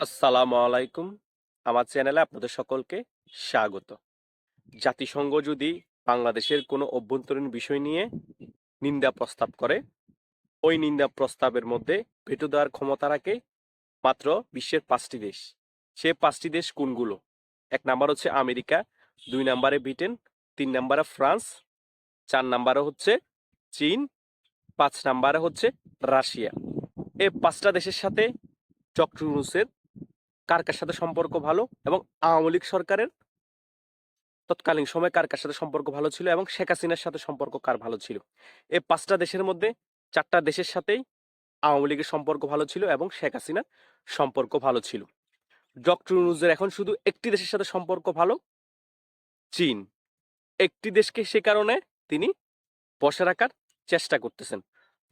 আসসালামু আলাইকুম। আমার চ্যানেলে আপনাদের সকলকে স্বাগত। জাতিসংঘ যদি বাংলাদেশের কোনো অভ্যন্তরীণ বিষয় নিয়ে নিন্দা প্রস্তাব করে, ওই নিন্দা প্রস্তাবের মধ্যে ভেটো দেওয়ার ক্ষমতা রাখে মাত্র বিশ্বের পাঁচটি দেশ। সে পাঁচটি দেশ কোনগুলো? এক নাম্বার হচ্ছে আমেরিকা, দুই নাম্বারে ব্রিটেন, তিন নাম্বারে ফ্রান্স, চার নাম্বারে হচ্ছে চীন, পাঁচ নাম্বারে হচ্ছে রাশিয়া। এই পাঁচটা দেশের সাথে ডক্টর ইউনূসের কার কার সাথে সম্পর্ক ভালো এবং আওয়ামী লীগ সরকারের তৎকালীন সময় কার কার সাথে সম্পর্ক ভালো ছিল এবং শেখ হাসিনার সাথে সম্পর্ক কার ভালো ছিল। এই পাঁচটা দেশের মধ্যে চারটা দেশের সাথেই আওয়ামী লীগের সম্পর্ক ভালো ছিল এবং শেখ হাসিনার সম্পর্ক ভালো ছিল। ডক্টর ইউনূসের এখন শুধু একটি দেশের সাথে সম্পর্ক ভালো, চীন। একটি দেশকে সে কারণে তিনি বসে রাখার চেষ্টা করতেছেন।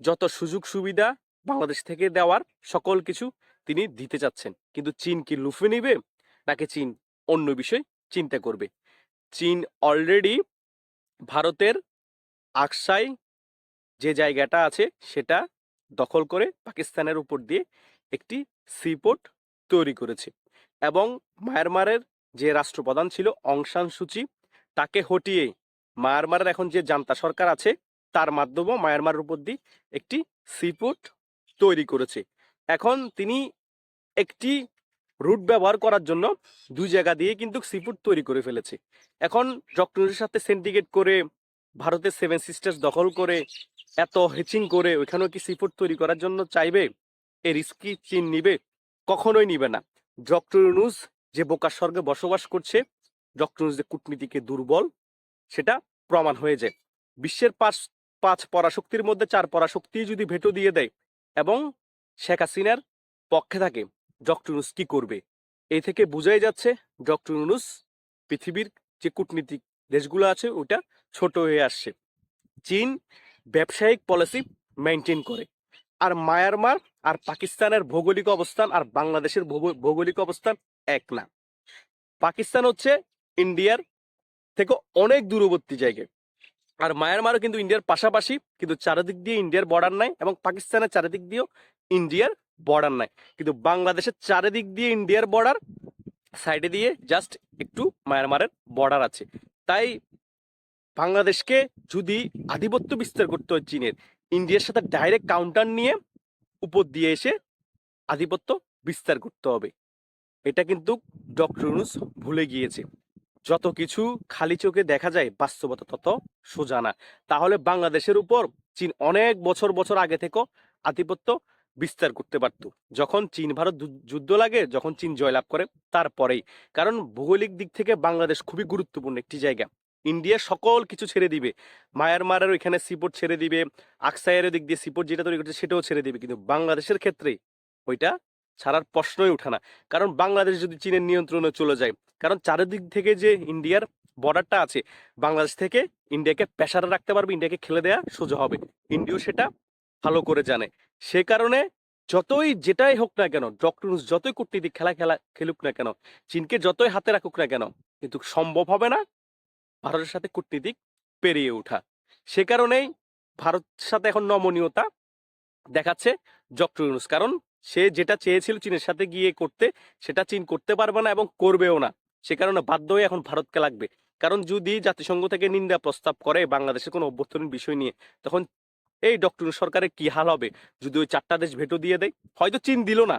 যত সুযোগ সুবিধা বাংলাদেশ থেকে দেওয়ার সকল কিছু তিনি দিতে চাচ্ছেন। কিন্তু চীন কি লুফে নিবে? নাকি চীন অন্য বিষয় চিন্তা করবে? চীন অলরেডি ভারতের আকসাই যে জায়গাটা আছে, সেটা দখল করে পাকিস্তানের উপর দিয়ে একটি সিপোর্ট তৈরি করেছে। এবং মায়ানমারের যে রাষ্ট্রপ্রধান ছিল অংশান সূচি তাকে হটিয়ে মায়ানমারের এখন যে জান্তা সরকার আছে, তার মাধ্যমেও মায়ানমারের উপর দিয়ে একটি সিপোর্ট তৈরি করেছে। এখন তিনি একটি রুট ব্যবহার করার জন্য দুই জায়গা দিয়ে কিন্তু সিফুড তৈরি করে ফেলেছে। এখন ডক্টরের সাথে সেন্টিগেট করে, ভারতের সেভেন সিস্টার্স দখল করে, এত হেচিং করে, ওইখানেও কি সিফুড তৈরি করার জন্য চাইবে? এই রিস্কি চীন নিবে? কখনোই নিবে না। ডক্টর ইউনুস যে বোকার স্বর্গে বসবাস করছে ডক্টর ইউনুস যে কূটনীতিকে দুর্বল, সেটা প্রমাণ হয়ে যায়। বিশ্বের পাঁচ পাঁচ পরাশক্তির মধ্যে চার পরাশক্তি যদি ভেটো দিয়ে দেয় এবং শেখ হাসিনার পক্ষে থাকে ডক্টর ইউনুস কি করবে? এই থেকে বোঝাই যাচ্ছে ডক্টর ইউনুস পৃথিবীর যে কূটনীতিক দেশগুলো আছে ওটা ছোট হয়ে আসছে। চীন ব্যবসায়িক পলিসি মেনটেন করে। আর মায়ানমার আর পাকিস্তানের ভৌগোলিক অবস্থান আর বাংলাদেশের ভৌগো- ভৌগোলিক অবস্থান এক না। পাকিস্তান হচ্ছে ইন্ডিয়ার থেকে অনেক দূরবর্তী জায়গায়। আর মায়ানমারও কিন্তু ইন্ডিয়ার পাশাপাশি কিন্তু চারিদিক দিয়ে ইন্ডিয়ার বর্ডার নাই এবং পাকিস্তানের চারিদিক দিয়েও ইন্ডিয়ার বর্ডার নাই। কিন্তু বাংলাদেশের চারিদিক দিয়ে ইন্ডিয়ার বর্ডার সাইডে দিয়ে জাস্ট একটু মায়ানমারের বর্ডার আছে। তাই বাংলাদেশকে যদি আধিপত্য বিস্তার করতে হয় চীনের ইন্ডিয়ার সাথে ডাইরেক্ট কাউন্টার নিয়ে উপর দিয়ে এসে আধিপত্য বিস্তার করতে হবে। এটা কিন্তু ডক্টর ইউনুস ভুলে গিয়েছে। যত কিছু খালি চোখে দেখা যায়, বাস্তবতা তত সোজা না। তাহলে বাংলাদেশের উপর চীন অনেক বছর বছর আগে থেকেও আধিপত্য বিস্তার করতে পারত। যখন চীন ভারত যুদ্ধ লাগে, যখন চীন জয়লাভ করে, তারপরেই। কারণ ভৌগোলিক দিক থেকে বাংলাদেশ খুবই গুরুত্বপূর্ণ একটি জায়গা। ইন্ডিয়া সকল কিছু ছেড়ে দিবে। মায়ানমারের ওইখানে সিপোর্ট ছেড়ে দিবে, আকসাইয়ের দিক দিয়ে সিপোর্ট যেটা তৈরি করছে সেটাও ছেড়ে দিবে। কিন্তু বাংলাদেশের ক্ষেত্রে ওইটা ছাড়ার প্রশ্নই ওঠে না। কারণ বাংলাদেশ যদি চীনের নিয়ন্ত্রণে চলে যায়, কারণ চারিদিক থেকে যে ইন্ডিয়ার বর্ডারটা আছে, বাংলাদেশ থেকে ইন্ডিয়াকে প্রেসারে রাখতে পারবে, ইন্ডিয়াকে খেলে দেওয়া সোজা হবে। ইন্ডিয়াও সেটা ভালো করে জানে। সে কারণে যতই যেটাই হোক না কেন ডক্টর যতই কূটনীতিক খেলা খেলা খেলুক না কেন, চীনকে যতই হাতে রাখুক না কেন, কিন্তু সম্ভব হবে না ভারতের সাথে কূটনীতিক পেরিয়ে ওঠা। সে কারণেই ভারতের সাথে এখন নমনীয়তা দেখাচ্ছে ডক্টর কারণ সে যেটা চেয়েছিল চীনের সাথে গিয়ে করতে, সেটা চীন করতে পারবে না এবং করবেও না। সে কারণে বাধ্য হয়ে এখন ভারতকে লাগবে। কারণ যদি জাতিসংঘ থেকে নিন্দা প্রস্তাব করে বাংলাদেশের কোনো অভ্যন্তরীণ বিষয় নিয়ে, তখন এই ডক্টর সরকারের কি হাল হবে? যদি ওই চারটা দেশ ভেটো দিয়ে দেয়? হয়তো চীন দিল না।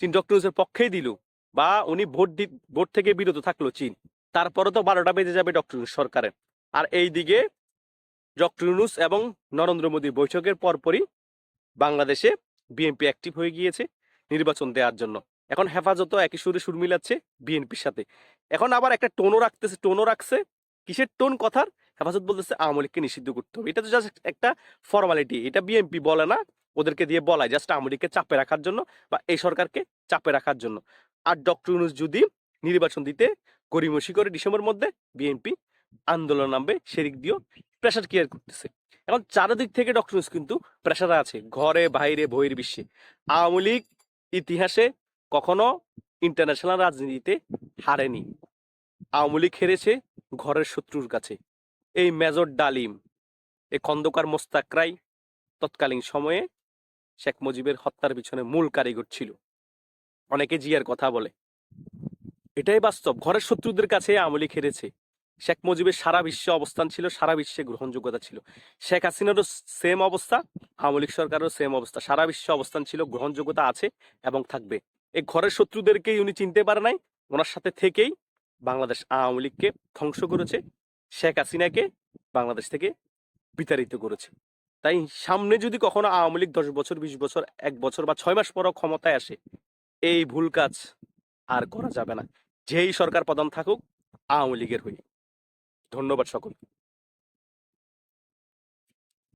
চীন ডক্টর পক্ষেই দিল। বা উনি ভোট দি ভোট থেকে বিরত থাকল চীন। তারপরে তো বারোটা বেজে যাবে ডক্টর সরকারের। আর এই দিকে ডক্টর ইউনূস এবং নরেন্দ্র মোদীর বৈঠকের পরপরই বাংলাদেশে বিএনপি অ্যাক্টিভ হয়ে গিয়েছে নির্বাচন দেওয়ার জন্য। এখন হেফাজতও একই সুরে সুর মিলাচ্ছে বিএনপির সাথে। এখন আবার একটা টোনও রাখতেছে টোনও রাখছে। কিসের টোন কথার? হেফাজত বলতেছে আওয়ামী লীগকে নিষিদ্ধ করতে হবে। এটা তো জাস্ট একটা ফর্মালিটি এটা বিএনপি বলে না, ওদেরকে দিয়ে বলায় জাস্ট আওয়ামী লীগকে চাপে রাখার জন্য বা এই সরকারকে চাপে রাখার জন্য। আর ডক্টর ইউনুস যদি নির্বাচন দিতে গরিমসি করে ডিসেম্বর মধ্যে বিএনপি আন্দোলন নামবে, সেদিক দিয়েও প্রেশার ক্রিয়েট করতেছে। এখন চারিদিক থেকে ডক্টর ইউনুস কিন্তু প্রেশারে আছে, ঘরে, বাইরে বহির বিশ্বে আওয়ামী লীগ ইতিহাসে কখনো ইন্টারন্যাশনাল রাজনীতিতে হারেনি। আওয়ামী লীগ হেরেছে ঘরের শত্রুর কাছে। এই মেজর ডালিম, এই খন্দকার মোস্তাকরাই তৎকালীন সময়ে শেখ মুজিবের হত্যার পিছনে মূল কারিগর ছিল। অনেকে জিয়ার কথা বলে। এটাই বাস্তব। ঘরের শত্রুদের কাছে আওয়ামী লীগ হেরেছে। শেখ মুজিবের সারা বিশ্বে অবস্থান ছিল, সারা বিশ্বে গ্রহণযোগ্যতা ছিল। শেখ হাসিনারও সেম অবস্থা, আওয়ামী লীগ সরকারেরও সেম অবস্থা। সারা বিশ্বে অবস্থান ছিল, গ্রহণযোগ্যতা আছে এবং থাকবে। এই ঘরের শত্রুদেরকেই উনি চিনতে পারে নাই। ওনার সাথে থেকেই বাংলাদেশ আওয়ামী লীগকে ধ্বংস করেছে। শেখ হাসিনাকে বাংলাদেশ থেকে বিতাড়িত করেছে। তাই সামনে যদি কখনো আওয়ামী লীগ দশ বছর, বিশ বছর, এক বছর বা ছয় মাস পরও ক্ষমতায় আসে, এই ভুল কাজ আর করা যাবে না। যেই সরকার প্রধান থাকুক, আওয়ামী লীগের হয়ে। ধন্যবাদ সকল